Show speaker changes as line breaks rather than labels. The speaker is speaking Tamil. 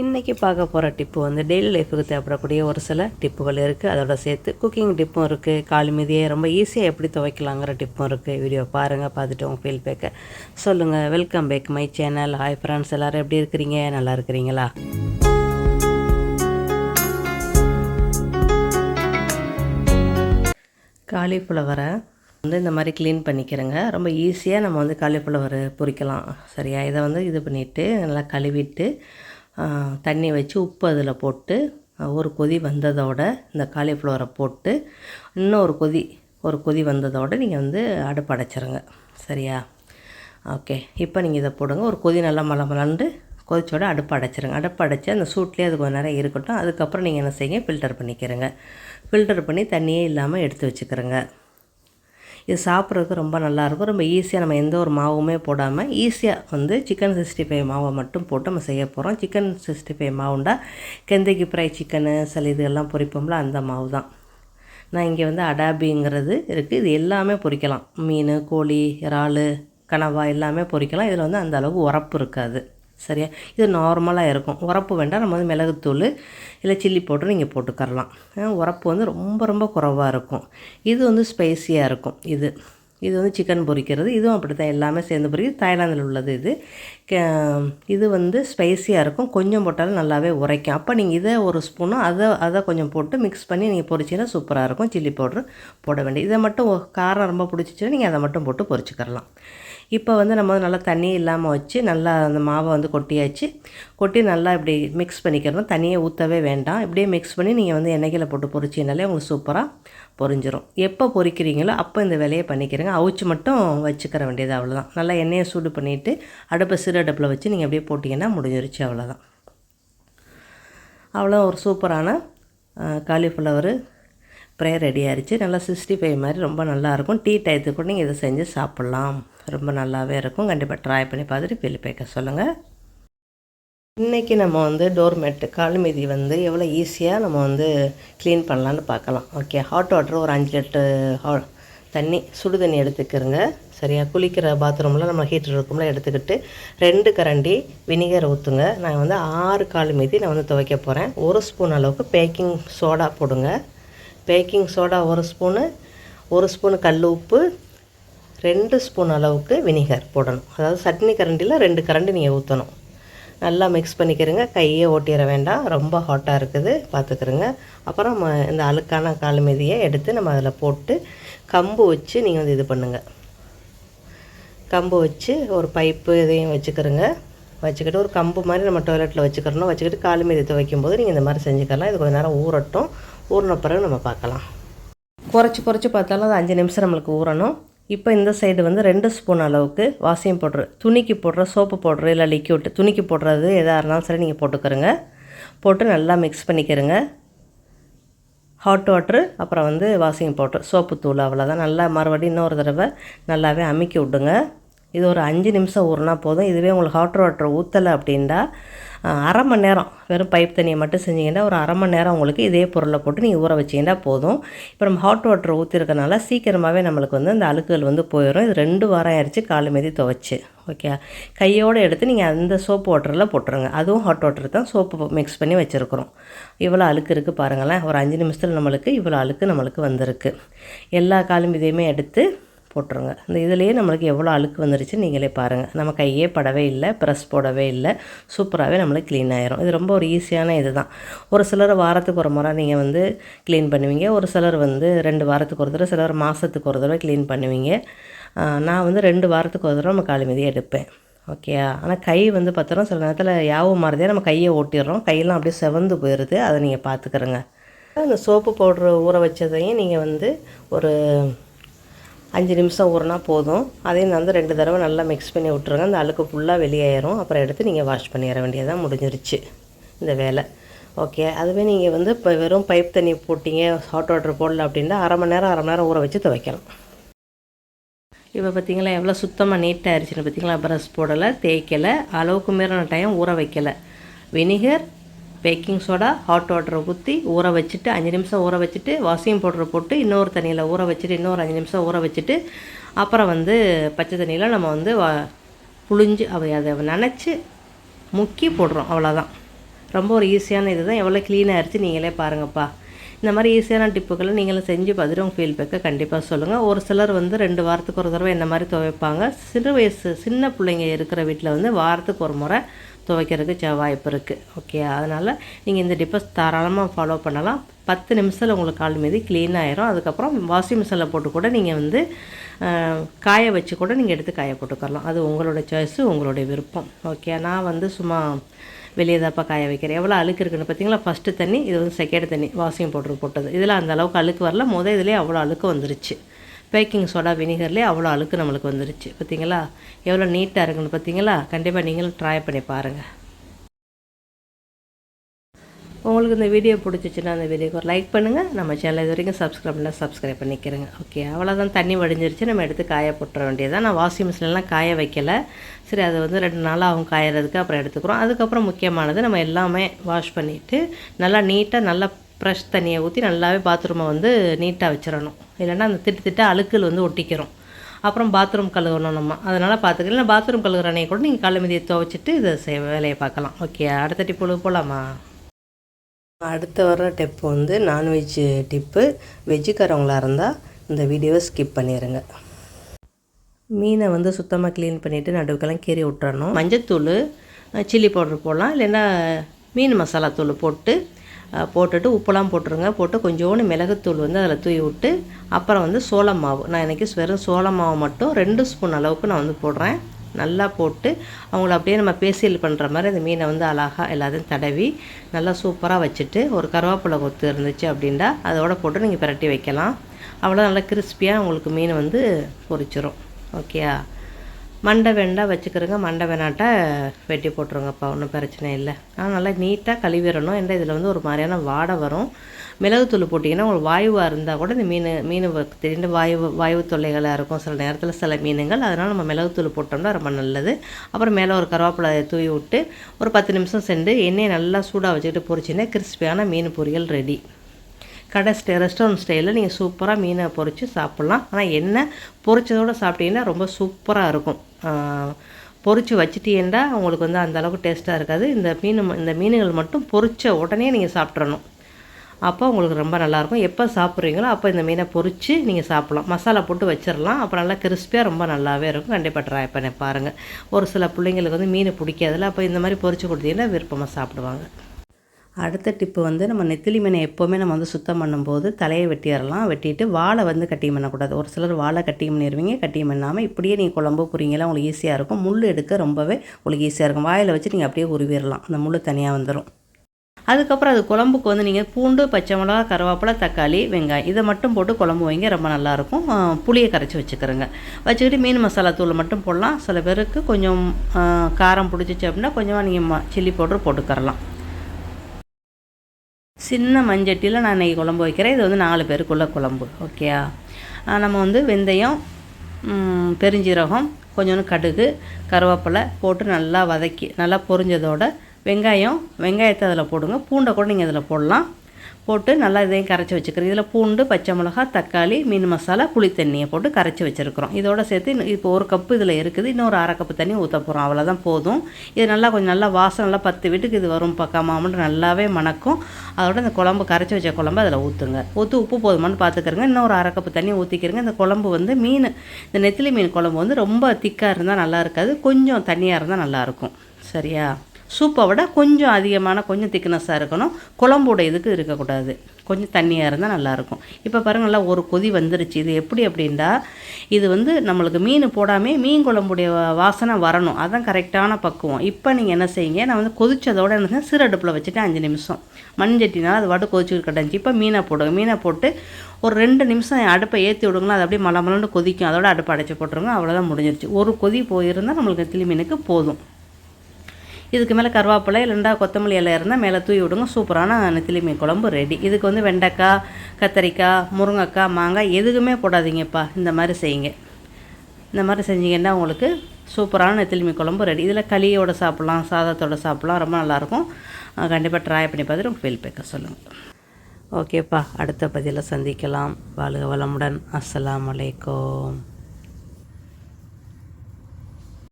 இன்றைக்கி பார்க்க போகிற டிப்பு வந்து டெய்லி லைஃபுக்கு தேவைப்படக்கூடிய ஒரு சில டிப்புகள் இருக்குது அதோட சேர்த்து குக்கிங் டிப்பும் இருக்குது கால் மீதியே ரொம்ப ஈஸியாக எப்படி துவைக்கலாங்கிற டிப்பும் இருக்குது வீடியோ பாருங்கள் பார்த்துட்டு உங்கள் ஃபீல்பேக்கை சொல்லுங்கள் welcome back my channel hi friends எல்லோரும் எப்படி இருக்கிறீங்க? நல்லா இருக்கிறீங்களா? காலிஃப்ளவரை வந்து இந்த மாதிரி க்ளீன் பண்ணிக்கிறேங்க. ரொம்ப ஈஸியாக நம்ம வந்து காலிஃப்ளவர் பொரிக்கலாம். சரியா? இதை வந்து இது பண்ணிவிட்டு நல்லா கழுவிட்டு தண்ணி வச்சு உப்பு அதில் போட்டு ஒரு கொதி வந்ததோட இந்த காலிஃப்ளவரை போட்டு இன்னும் ஒரு கொதி ஒரு கொதி வந்ததோட நீங்கள் வந்து அடுப்பு அடைச்சிருங்க. சரியா? ஓகே. இப்போ நீங்கள் இதை போடுங்க. ஒரு கொதி நல்லா மலை மலண்டு கொதிச்சோட அடுப்பு அடைச்சிருங்க. அடுப்பு அடைச்சி அந்த சூட்லேயே அது கொஞ்சம் நேரம் இருக்கட்டும். அதுக்கப்புறம் நீங்கள் என்ன செய்யுங்க? ஃபில்டர் பண்ணிக்கிறங்க. ஃபில்டர் பண்ணி தண்ணியே இல்லாமல் எடுத்து வச்சுக்கிறங்க. இது சாப்பிட்றதுக்கு ரொம்ப நல்லாயிருக்கும். ரொம்ப ஈஸியாக நம்ம எந்த ஒரு மாவுமே போடாமல் ஈஸியாக வந்து சிக்கன் சிக்ஸ்டி ஃபைவ் மாவை மட்டும் போட்டு நம்ம செய்ய போகிறோம் சிக்கன் சிக்ஸ்டி ஃபைவ் மாவுண்டா கெந்தகி ஃப்ரை சிக்கனு சில இதெல்லாம் பொரிப்போம்ல அந்த மாவு தான் நான் இங்கே வந்து அடாபிங்கிறது இருக்குது இது எல்லாமே பொரிக்கலாம். மீன் கோழி இறால் கனவா எல்லாமே பொரிக்கலாம். இதில் வந்து அந்த அளவுக்கு உரப்பு இருக்காது. சரியா? இது நார்மலாக இருக்கும். உரப்பு வேண்டாம் நம்ம வந்து மிளகுத்தூள் இல்லை சில்லி பவுடர் நீங்கள் போட்டுக்கரலாம். உரப்பு வந்து ரொம்ப ரொம்ப குறைவாக இருக்கும். இது வந்து ஸ்பைஸியாக இருக்கும் இது. இது வந்து சிக்கன் பொரிக்கிறது இதுவும் அப்படி தான் எல்லாமே சேர்ந்து பொரிக்கிறது தாய்லாந்தில் உள்ளது இது. இது வந்து ஸ்பைஸியாக இருக்கும். கொஞ்சம் போட்டாலும் நல்லாவே உரைக்கும். அப்போ நீங்கள் இதை ஒரு ஸ்பூனும் அதை அதை கொஞ்சம் போட்டு மிக்ஸ் பண்ணி நீங்கள் பொரிச்சிங்கன்னா சூப்பராக இருக்கும். சில்லி பவுட்ரு போட வேண்டியது இதை மட்டும் காரம் ரொம்ப பிடிச்சிச்சுன்னா நீங்கள் அதை மட்டும் போட்டு பொரிச்சுக்கரலாம் இப்போ வந்து நம்ம வந்து நல்லா தண்ணி இல்லாமல் வச்சு நல்லா அந்த மாவை வந்து கொட்டியாச்சு. கொட்டி நல்லா இப்படி மிக்ஸ் பண்ணிக்கிறோம் தண்ணியை ஊற்றவே வேண்டாம். இப்படியே மிக்ஸ் பண்ணி நீங்கள் வந்து எண்ணெய்களை போட்டு பொரிச்சினாலே உங்களுக்கு சூப்பராக பொரிஞ்சிடும் எப்போ பொரிக்கிறீங்களோ அப்போ இந்த வேலையை பண்ணிக்கிறேங்க. அவிச்சு மட்டும் வச்சுக்கிற வேண்டியது அவ்வளோதான் நல்லா எண்ணெயை சூடு பண்ணிவிட்டு அடுப்பை சிறு அடுப்பில் வச்சு நீங்கள் அப்படியே போட்டிங்கன்னா முடிஞ்சிருச்சு அவ்வளோதான் அவ்வளோ ஒரு சூப்பரான காலிஃப்ளவர் ப்ரே ரெடி ஆயிடுச்சு நல்லா சிக்ஸ்டி ஃபைவ் மாதிரி ரொம்ப நல்லாயிருக்கும். டீ டயத்துக்கு கூட நீங்கள் இதை செஞ்சு சாப்பிட்லாம். ரொம்ப நல்லாவே இருக்கும். கண்டிப்பாக ட்ரை பண்ணி பார்த்துட்டு ஃபீல் பேக்க சொல்லுங்கள் இன்றைக்கி நம்ம வந்து டோர்மேட்டு கால் மீதி வந்து எவ்வளோ ஈஸியாக நம்ம வந்து க்ளீன் பண்ணலான்னு பார்க்கலாம். ஓகே ஹாட் வாட்டர் ஒரு அஞ்சு லிட்டர் ஹா தண்ணி சுடு தண்ணி எடுத்துக்கிறங்க. சரியா? குளிக்கிற பாத்ரூமில் நம்ம ஹீட்டர் இருக்கும்ல எடுத்துக்கிட்டு ரெண்டு கரண்டி வினிகர் ஊற்றுங்க நான் வந்து ஆறு கால் மீதி நான் வந்து துவைக்க போகிறேன் ஒரு ஸ்பூன் அளவுக்கு பேக்கிங் சோடா போடுங்க. பேக்கிங் சோடா ஒரு ஸ்பூனு ஒரு ஸ்பூனு கல் உப்பு ரெண்டு ஸ்பூன் அளவுக்கு வினிகர் போடணும். அதாவது சட்னி கரண்டியில் ரெண்டு கரண்டி நீங்கள் ஊற்றணும் நல்லா மிக்ஸ் பண்ணிக்கிறங்க. கையே ஓட்டிட வேண்டாம். ரொம்ப ஹாட்டாக இருக்குது. பார்த்துக்கிறங்க அப்புறம் இந்த அழுக்கான கால் மீதியை எடுத்து நம்ம அதில் போட்டு கம்பு வச்சு நீங்கள் வந்து இது பண்ணுங்கள் கம்பு வச்சு ஒரு பைப்பு இதையும் வச்சுக்கிறங்க. வச்சுக்கிட்டு ஒரு கம்பு மாதிரி நம்ம டாய்லெட்டில் வச்சுக்கிறணும். வச்சுக்கிட்டு கால் துவைக்கும் போது நீங்கள் இந்த மாதிரி செஞ்சுக்கலாம். இது கொஞ்ச நேரம் ஊறட்டும். ஊறின பிறகு நம்ம பார்க்கலாம். குறைச்சி குறைச்சி பார்த்தாலும் அது அஞ்சு நிமிஷம் நம்மளுக்கு ஊறணும். இப்போ இந்த சைடு வந்து ரெண்டு ஸ்பூன் அளவுக்கு வாசியம் பவுட்ரு. துணிக்கு போடுற சோப்பு போடுற இல்லை லிக்யூட் துணிக்கு போடுறது எதாக இருந்தாலும் சரி நீங்கள் போட்டுக்கிறங்க போட்டு நல்லா மிக்ஸ் பண்ணிக்கிறங்க. ஹாட் வாட்ரு அப்புறம் வந்து வாஷிங் பவுட்ரு. சோப்பு தூள் அவ்வளோதான் நல்லா மறுபடியும் இன்னொரு தடவை நல்லாவே அமுக்கி விடுங்க. இது ஒரு அஞ்சு நிமிஷம் ஊறினா போதும். இதுவே உங்களுக்கு ஹாட் வாட்டர் ஊற்றலை அப்படின்னா அரை மணி நேரம் வெறும் பைப் தண்ணியை மட்டும் செஞ்சீங்கன்னா ஒரு அரை மணி நேரம் உங்களுக்கு இதே பொருளை போட்டு நீங்கள் ஊற வச்சிங்கன்னா போதும். இப்போ நம்ம ஹாட் வாட்டர் ஊற்றிருக்கனால சீக்கிரமாகவே நம்மளுக்கு வந்து அந்த அழுக்குகள் வந்து போயிடும் இது ரெண்டு வாரம் ஆயிடுச்சு காலு மீதி துவைச்சி ஓகே கையோடு எடுத்து நீங்கள் அந்த சோப்பு வாட்டரில் போட்டுருங்க. அதுவும் ஹாட் வாட்டர் தான் சோப்பு மிக்ஸ் பண்ணி வச்சுருக்குறோம். இவ்வளோ அழுக்கு இருக்குது பாருங்களேன். ஒரு அஞ்சு நிமிஷத்தில் நம்மளுக்கு இவ்வளோ அழுக்கு நம்மளுக்கு வந்திருக்கு. எல்லா காலும் இதையுமே எடுத்து போட்டுருங்க. இந்த இதுலேயே நம்மளுக்கு எவ்வளோ அழுக்கு வந்துருச்சு நீங்களே பாருங்கள் நம்ம கையே படவே இல்லை ப்ரெஸ் போடவே இல்லை. சூப்பராகவே நம்மளுக்கு க்ளீன் ஆயிரும். இது ரொம்ப ஒரு ஈஸியான இது தான் ஒரு சிலர் வாரத்துக்கு ஒரு முறை நீங்கள் வந்து க்ளீன் பண்ணுவீங்க. ஒரு சிலர் வந்து ரெண்டு வாரத்துக்கு ஒரு தடவை சிலர் மாதத்துக்கு ஒரு தடவை க்ளீன் பண்ணுவீங்க. நான் வந்து ரெண்டு வாரத்துக்கு ஒரு தடவை நம்ம காலி மீதி எடுப்பேன். ஓகேயா ஆனால் கை வந்து பார்த்தோன்னா சில நேரத்தில் யாவும் மாறுதே நம்ம கையை ஓட்டிடுறோம். கையெல்லாம் அப்படியே செவந்து போயிடுது அதை நீங்கள் பார்த்துக்கிறோங்க அந்த சோப்பு பவுட்ரு ஊற வச்சதையும் நீங்கள் வந்து ஒரு அஞ்சு நிமிஷம் ஊறினா போதும். அதையும் வந்து ரெண்டு தடவை நல்லா மிக்ஸ் பண்ணி விட்ருங்க அந்த அழுக்கு ஃபுல்லாக வெளியேறும் அப்புறம் எடுத்து நீங்கள் வாஷ் பண்ணிட வேண்டியதாக முடிஞ்சிருச்சு இந்த வேலை. ஓகே அதுவே நீங்கள் வந்து இப்போ வெறும் பைப் தண்ணி போட்டிங்க ஹாட் வாட்டர் போடல அப்படின்னா அரை மணி நேரம் அரை மணி நேரம் ஊற வச்சு துவைக்கலாம். இப்போ பார்த்தீங்களா எவ்வளோ சுத்தமாக நீட்டாக ஆயிடுச்சுன்னு பார்த்தீங்களா ப்ரஷ் போடலை தேய்க்கலை அளவுக்கு மீறின டைம் ஊற வைக்கலை. வினிகர் பேக்கிங் சோடா ஹாட் வாட்டரை ஊற்றி ஊற வச்சுட்டு அஞ்சு நிமிஷம் ஊற வச்சுட்டு வாஷிங் பவுடரை போட்டு இன்னொரு தண்ணியில் ஊற வச்சுட்டு இன்னொரு அஞ்சு நிமிஷம் ஊற வச்சுட்டு அப்புறம் வந்து பச்சை தண்ணியில் நம்ம வந்து வ புழிஞ்சு அவை அதை நினச்சி முக்கி போடுறோம் அவ்வளோதான் ரொம்ப ஒரு ஈஸியான இது தான் எவ்வளோ க்ளீனாக ஆயிடுச்சு நீங்களே பாருங்கப்பா. இந்த மாதிரி ஈஸியான டிப்புகளை நீங்களும் செஞ்சு பார்த்துட்டு உங்கள் ஃபீல்பேக்கை கண்டிப்பாக சொல்லுங்கள் ஒரு சிலர் வந்து ரெண்டு வாரத்துக்கு ஒரு தடவை இந்த மாதிரி துவைப்பாங்க. சிறு வயசு சின்ன பிள்ளைங்க இருக்கிற வீட்டில் வந்து வாரத்துக்கு ஒரு முறை துவைக்கிறதுக்கு ச வாய்ப்பு இருக்குது ஓகே அதனால் நீங்கள் இந்த டிப்பஸ் தாராளமாக ஃபாலோ பண்ணலாம். பத்து நிமிஷத்தில் உங்களுக்கு கால் மீதி க்ளீன் ஆயிரும். அதுக்கப்புறம் வாஷிங் மிஷினில் போட்டு கூட நீங்கள் வந்து காய வச்சு கூட நீங்கள் எடுத்து காய போட்டுக்கலாம் அது உங்களோட சாய்ஸு உங்களுடைய விருப்பம். ஓகே நான் வந்து சும்மா வெளியே தாப்பா காய வைக்கிறேன். எவ்வளோ அழுக்கு இருக்குன்னு பார்த்தீங்களா ஃபஸ்ட்டு தண்ணி இது வந்து செகண்ட் தண்ணி வாஷிங் பவுடர் போட்டது. இதில் அந்த அளவுக்கு அழுக்கு வரல. முதல் இதுலேயே அவ்வளோ அழுக்கு வந்துருச்சு. பேக்கிங் சோடா வினிகர்லேயே அவ்வளோ அழுக்கு நம்மளுக்கு வந்துருச்சு. பார்த்தீங்களா எவ்வளோ நீட்டாக இருக்குன்னு பார்த்தீங்களா கண்டிப்பாக நீங்களும் ட்ரை பண்ணி பாருங்கள் உங்களுக்கு இந்த வீடியோ பிடிச்சிச்சின்னா அந்த வீடியோக்கு ஒரு லைக் பண்ணுங்கள் நம்ம சேனல் இது வரைக்கும் சப்ஸ்கிரைப் பண்ணால் சப்ஸ்கிரைப் பண்ணிக்கிறேங்க. ஓகே அவ்வளோதான் தண்ணி வடிஞ்சிருச்சு. நம்ம எடுத்து காய போட்டுற வேண்டியதான் நான் வாஷிங் மிஷின்லாம் காய வைக்கல. சரி அது வந்து ரெண்டு நாள் ஆகும் காயறதுக்கு அப்புறம் எடுத்துக்கிறோம். அதுக்கப்புறம் முக்கியமானது நம்ம எல்லாமே வாஷ் பண்ணிவிட்டு நல்லா நீட்டாக நல்லா ப்ரெஷ் தண்ணியை ஊற்றி நல்லாவே பாத்ரூமை வந்து நீட்டாக வச்சிடணும். இல்லைன்னா அந்த திட்டு திட்டு அழுக்கல் வந்து ஒட்டிக்கிறோம் அப்புறம் பாத்ரூம் கழுவணும் நம்ம. அதனால் பார்த்துக்கலாம் பாத்ரூம் கழுவுற அணையை கூட நீங்கள் காலை மீதியை துவைச்சிட்டு இதை செய் வேலையை பார்க்கலாம். ஓகே அடுத்த டிப்பு போகலாமா அடுத்து வர டிப்பு வந்து நான்வெஜ் டிப்பு வெஜ்ஜுக்காரவங்களாக இருந்தால் இந்த வீடியோவை ஸ்கிப் பண்ணிடுங்க மீனை வந்து சுத்தமாக க்ளீன் பண்ணிவிட்டு நடுவுக்கெல்லாம் கீறி விட்டுறணும். மஞ்சத்தூள் சில்லி பவுடர் போடலாம். இல்லைன்னா மீன் மசாலா தூள் போட்டு போட்டுட்டு உப்புலாம் போட்டுருங்க. போட்டு கொஞ்சோண்டு மிளகுத்தூள் வந்து அதில் தூவி விட்டு அப்புறம் வந்து சோளம் மாவு. நான் இன்றைக்கி வெறும் சோளம் மாவு மட்டும் ரெண்டு ஸ்பூன் அளவுக்கு நான் வந்து போடுறேன். நல்லா போட்டு அவங்கள அப்படியே நம்ம பேசியல் பண்ணுற மாதிரி அந்த மீனை வந்து அழகாக எல்லாத்தையும் தடவி நல்லா சூப்பராக வச்சுட்டு ஒரு கருவேப்பிலை கொத்து இருந்துச்சு அப்படின்னா அதோட போட்டு நீங்கள் பிரட்டி வைக்கலாம். அவ்வளோ நல்லா கிறிஸ்பியாக உங்களுக்கு மீன் வந்து பொரிச்சிரும். ஓகேயா மண்டை வெண்டா வச்சுக்கிறோங்க. மண்டை வேணாட்டா வெட்டி போட்டுருங்கப்பா ஒன்றும் பிரச்சனை இல்லை. ஆனால் நல்லா நீட்டாக கழுவிடணும். ஏன்னா இதில் வந்து ஒரு மாதிரியான வாடை வரும். மிளகுத்தூள் போட்டிங்கன்னா உங்களுக்கு வாயுவாக இருந்தால் கூட இந்த மீன் மீன் திடீர்னு வாயு வாயு தொல்லைகளாக இருக்கும். சில நேரத்தில் சில மீனுங்கள் அதனால் நம்ம மிளகுத்தூள் போட்டோம்னா ரொம்ப நல்லது. அப்புறம் மேலே ஒரு கருவேப்பிலை தூவி விட்டு ஒரு பத்து நிமிஷம் சென்று எண்ணெயை நல்லா சூடாக வச்சுக்கிட்டு பொரிச்சின்னா கிறிஸ்பியான மீன் பொரியல் ரெடி. கடை ஸ்டே ரெஸ்டாரண்ட் ஸ்டைலில் நீங்கள் சூப்பராக மீனை பொறிச்சு சாப்பிட்லாம். ஆனால் என்ன பொறிச்சதோடு சாப்பிட்டீங்கன்னா ரொம்ப சூப்பராக இருக்கும். பொறிச்சு வச்சுட்டீங்கன்னா உங்களுக்கு வந்து அந்தளவுக்கு டேஸ்ட்டாக இருக்காது. இந்த மீன் இந்த மீன்கள் மட்டும் பொறிச்ச உடனே நீங்கள் சாப்பிட்றணும் அப்போ உங்களுக்கு ரொம்ப நல்லாயிருக்கும் எப்போ சாப்பிட்றீங்களோ அப்போ இந்த மீனை பொறிச்சு நீங்கள் சாப்பிட்லாம். மசாலா போட்டு வச்சிடலாம் அப்போ நல்லா கிறிஸ்பியாக ரொம்ப நல்லாவே இருக்கும். கண்டிப்பாக ட்ரை பண்ணி பாருங்கள் ஒரு சில பிள்ளைங்களுக்கு வந்து மீன் பிடிக்காதுல அப்போ இந்த மாதிரி பொறிச்சு கொடுத்தீங்கன்னா விருப்பமாக சாப்பிடுவாங்க. அடுத்த டிப்பு வந்து நம்ம நெத்திலி மீனை எப்போவுமே நம்ம வந்து சுத்தம் பண்ணும்போது தலையை வெட்டிடலாம் வெட்டிட்டு வாழை வந்து கட்டியும் பண்ணக்கூடாது. ஒரு சிலர் வாழை கட்டியம் பண்ணிடுவீங்க கட்டியம் பண்ணாமல் இப்படியே நீங்கள் குழம்பு புரிங்கலாம் உங்களுக்கு ஈஸியாக இருக்கும். முள் எடுக்க ரொம்பவே உங்களுக்கு ஈஸியாக இருக்கும். வாயில் வச்சு நீங்கள் அப்படியே உருவிடலாம். அந்த முள் தனியாக வந்துடும் அதுக்கப்புறம் அது குழம்புக்கு வந்து நீங்கள் பூண்டு பச்சை மிளகா கருவேப்பிலை தக்காளி வெங்காயம் இதை மட்டும் போட்டு குழம்பு வைங்க. ரொம்ப நல்லாயிருக்கும் புளியை கரைச்சி வச்சுக்கிறோங்க. வச்சுக்கிட்டு மீன் மசாலா தூள் மட்டும் போடலாம். சில பேருக்கு கொஞ்சம் காரம் பிடிச்சிச்சு அப்படின்னா கொஞ்சமாக நீங்கள் சில்லி பவுட்ரு போட்டுக்கரலாம் சின்ன மஞ்சட்டியில் நான் இன்றைக்கி குழம்பு வைக்கிறேன். இது வந்து நாலு பேருக்குள்ள குழம்பு. ஓகேயா நம்ம வந்து வெந்தயம் பெருஞ்சீரகம் கொஞ்சோண்டு கடுகு கருவேப்பிலை போட்டு நல்லா வதக்கி நல்லா பொரிஞ்சதோட வெங்காயம் வெங்காயத்தை அதில் போடுங்க. பூண்டை கூட நீங்கள் அதில் போடலாம். போட்டு நல்லா இதையும் கரைச்சி வச்சுக்கிறோம். இதில் பூண்டு பச்சை மிளகா தக்காளி மீன் மசாலா புளி தண்ணியை போட்டு கரைச்சி வச்சுருக்குறோம். இதோட சேர்த்து இப்போ ஒரு கப்பு இதில் இருக்குது. இன்னொரு அரை கப்பு தண்ணி ஊற்ற போகிறோம் அவ்வளோதான் போதும். இது நல்லா கொஞ்சம் நல்லா வாசம் நல்லா பத்து வீட்டுக்கு இது வரும். பக்கமாமன்ட்டு நல்லாவே மணக்கும். அதோட இந்த குழம்பு கரைச்சி வச்ச குழம்பு அதில் ஊற்றுங்க ஊற்றி உப்பு போதுமான்னு பார்த்துக்கிறங்க. இன்னொரு அரை கப்பு தண்ணி ஊற்றிக்கிறங்க இந்த குழம்பு வந்து மீன் இந்த நெத்திலி மீன் குழம்பு வந்து ரொம்ப திக்காக இருந்தால் நல்லா இருக்காது. கொஞ்சம் தண்ணியாக இருந்தால் நல்லாயிருக்கும் சரியா? சூப்பை விட கொஞ்சம் அதிகமான கொஞ்சம் திக்னஸாக இருக்கணும். குழம்போட இதுக்கு இருக்கக்கூடாது. கொஞ்சம் தண்ணியாக இருந்தால் நல்லாயிருக்கும். இப்போ பாருங்கள் நல்லா ஒரு கொதி வந்துருச்சு. இது எப்படி அப்படின்டா இது வந்து நம்மளுக்கு மீன் போடாமல் மீன் குழம்புடைய வாசனை வரணும். அதுதான் கரெக்டான பக்குவம். இப்போ நீங்கள் என்ன செய்யுங்க நான் வந்து கொதிச்சதோடு என்ன சிறு அடுப்பில் வச்சுட்டு அஞ்சு நிமிஷம். மண்சட்டினால் அது வாட்டு கொதிச்சு கட்டஞ்சி இப்போ மீனை போடுங்க மீனை போட்டு ஒரு ரெண்டு நிமிஷம் அடுப்பை ஏற்றி விடுங்களா அது அப்படியே மலை மலன்னு கொதிக்கும். அதோட அடுப்பை அடைச்சி போட்டுருங்க. அவ்வளோதான் முடிஞ்சிருச்சு. ஒரு கொதி போயிருந்தால் நம்மளுக்கு நெத்திலி மீனுக்கு போதும். இதுக்கு மேலே கருவேப்பிலை இல்லைண்டா கொத்தமல்லி இலை இருந்தால் மேலே தூவி விடுங்க. சூப்பரான நெத்திலி மீன் குழம்பு ரெடி இதுக்கு வந்து வெண்டைக்காய் கத்தரிக்காய் முருங்கைக்காய் மாங்காய் எதுக்குமே போடாதீங்கப்பா. இந்த மாதிரி செய்யுங்க. இந்த மாதிரி செஞ்சீங்கன்னா உங்களுக்கு சூப்பரான நெத்திலி மீன் குழம்பு ரெடி இதில் களியோட சாப்பிட்லாம் சாதத்தோடு சாப்பிட்லாம். ரொம்ப நல்லாயிருக்கும். கண்டிப்பாக ட்ரை பண்ணி பார்த்துட்டு உங்கள் ஃபீல் பேக்க சொல்லுங்கள் ஓகேப்பா அடுத்த பதிவில் சந்திக்கலாம். வாழ்க வளமுடன். அஸ்லாம் வலைக்கம்